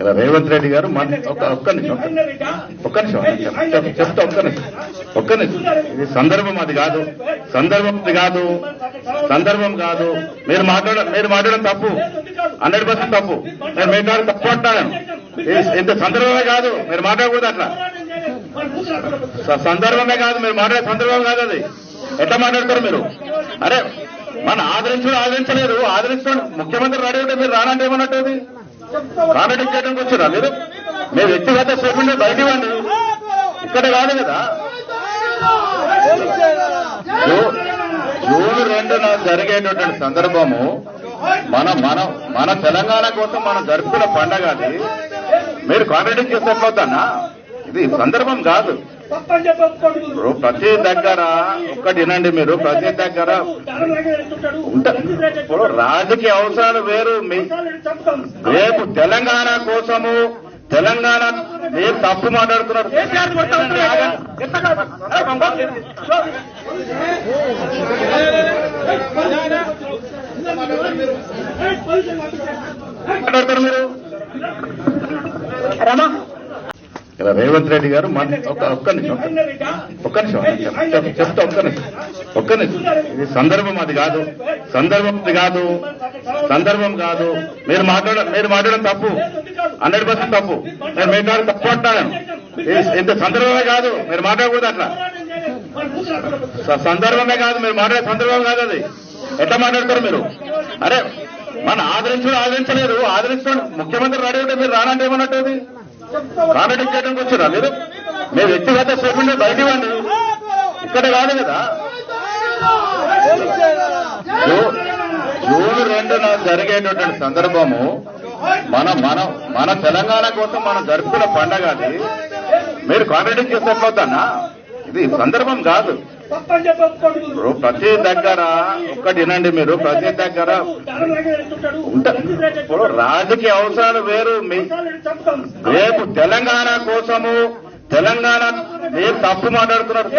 ఇలా రేవంత్ రెడ్డి గారు మన ఒక్క ఒక్క నిమిషం. ఒక్క నిమిషం చెప్- చెప్తా ఒక్క నిమిషం. ఒక్క నిమిషం. ఇది సందర్భం అది కాదు. సందర్భం అది కాదు. సందర్భం కాదు. మీరు మాట్లాడ మీరు మాట్లాడడం తప్పు. హండ్రెడ్ పర్సెంట్ తప్పు. నేను మీ కాదు తప్పు అంటాను. ఇంత సందర్భమే కాదు. మీరు మాట్లాడకూడదు అట్లా. సందర్భమే కాదు. మీరు మాట్లాడే సందర్భం కాదు అది. ఎట్లా మాట్లాడతారు మీరు? అరే మన ఆదరించడం ఆదరించలేరు ఆదరించడం ముఖ్యమంత్రి రెడీ ఉంటే మీరు రానంటే ఏమన్నట్టు అది కాంట్రాక్ట్ చేయడానికి వచ్చారా మీరు? మీరు వ్యక్తిగత స్టేట్మెంట్ బయట ఇవ్వండి ఇక్కడ కాదు కదా. జూన్ రెండున జరిగేటటువంటి సందర్భము మన మన మన తెలంగాణ కోసం మనం జరుపుకున్న పండగ అది. మీరు కాంట్రాక్ట్ చేస్తే ఇది సందర్భం కాదు. ఇప్పుడు ప్రతి దగ్గర ఒక్కటి వినండి మీరు ప్రతి దగ్గర ఇప్పుడు రాజకీయ అవసరాలు వేరు. రేపు తెలంగాణ కోసము తెలంగాణ మీరు తప్పు మాట్లాడుతున్నారు? మాట్లాడతారు మీరు? రమా. ఇలా రేవంత్ రెడ్డి గారు మన ఒక్క ఒక్క నిమిషం. ఒక్క నిమిషం చెప్- చెప్- చెప్తా ఒక్క నిమిషం. ఒక్క నిమిషం. ఇది సందర్భం అది కాదు. సందర్భం అది కాదు. సందర్భం కాదు. మీరు మాట్లాడ మీరు మాట్లాడడం తప్పు. హండ్రెడ్ పర్సెంట్ తప్పు. నేను మీ కాదు తప్పు అంటాను. ఇంత సందర్భమే కాదు. మీరు మాట్లాడకూడదు అట్లా. సందర్భమే కాదు. మీరు మాట్లాడే సందర్భం కాదు అది. ఎట్లా మాట్లాడతారు మీరు? అరే మన ఆదరించడం ఆదరించలేరు ఆదరించడం ముఖ్యమంత్రి రెడీ ఉంటే మీరు రానంటే ఏమన్నట్టు కామెడీ చేయడానికి వచ్చారా మీరు? మీ వ్యక్తిగత స్టేట్మెంట్ బయట ఇవ్వండి ఇక్కడ కాదు కదా. జూన్ రెండున జరిగేటటువంటి సందర్భము మన మన మన తెలంగాణ కోసం మనం జరుపుకున్న పండగ అది. మీరు కామెడీ చేస్తే ఇది సందర్భం కాదు. ఇప్పుడు ప్రతి దగ్గర ఒక్కటి వినండి మీరు ప్రతి దగ్గర ఇప్పుడు రాజకీయ అవసరాలు వేరు మీ రేపు తెలంగాణ కోసము తెలంగాణ మీరు తప్పు మాట్లాడుతున్నారు?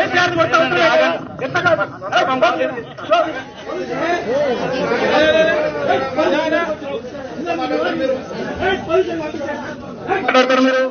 మాట్లాడతారు మీరు